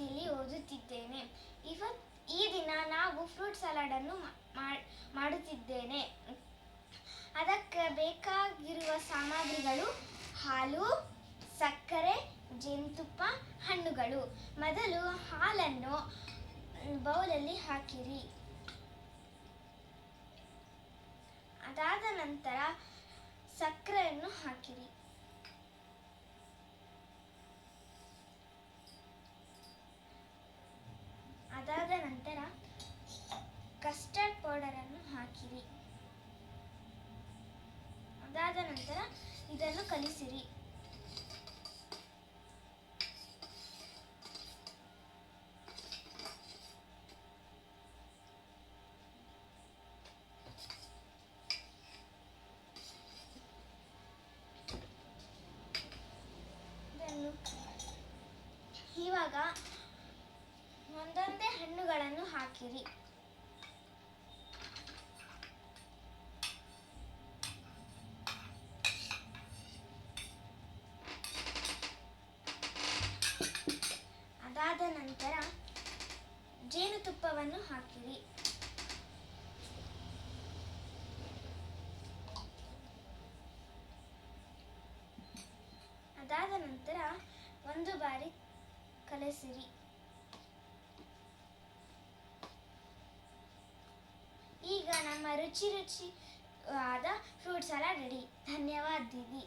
ತರಗತಿಯಲ್ಲಿ ಓದುತ್ತಿದ್ದೇನೆ. ಇವತ್ತು ಈ ದಿನ ನಾವು ಫ್ರೂಟ್ ಸಲಾಡನ್ನು ಅನ್ನು ಮಾಡುತ್ತಿದ್ದೇನೆ. ಅದಕ್ಕೆ ಬೇಕಾಗಿರುವ ಸಾಮಗ್ರಿಗಳು ಹಾಲು, ಸಕ್ಕರೆ, ಜೇನುತುಪ್ಪ, ಹಣ್ಣುಗಳು. ಮೊದಲು ಹಾಲನ್ನು ಬೌಲಲ್ಲಿ ಹಾಕಿರಿ. ಅದಾದ ನಂತರ ಸಕ್ಕರೆಯನ್ನು ಹಾಕಿರಿ. ಕಸ್ಟರ್ಡ್ ಪೌಡರನ್ನು ಹಾಕಿರಿ. ಅದಾದ ನಂತರ ಇದನ್ನು ಕಲಿಸಿರಿ. ಇವಾಗ ಒಂದೊಂದೇ ಹಣ್ಣುಗಳನ್ನು ಹಾಕಿರಿ. ಜೇನುತುಪ್ಪವನ್ನು ಹಾಕಿರಿ. ಅದಾದ ನಂತರ ಒಂದು ಬಾರಿ ಕಲಸಿರಿ. ಈಗ ನಮ್ಮ ರುಚಿ ರುಚಿ ಆದ ಫ್ರೂಟ್ ಸಲಾಡ್ ರೆಡಿ ಧನ್ಯವಾದ ದೀದಿ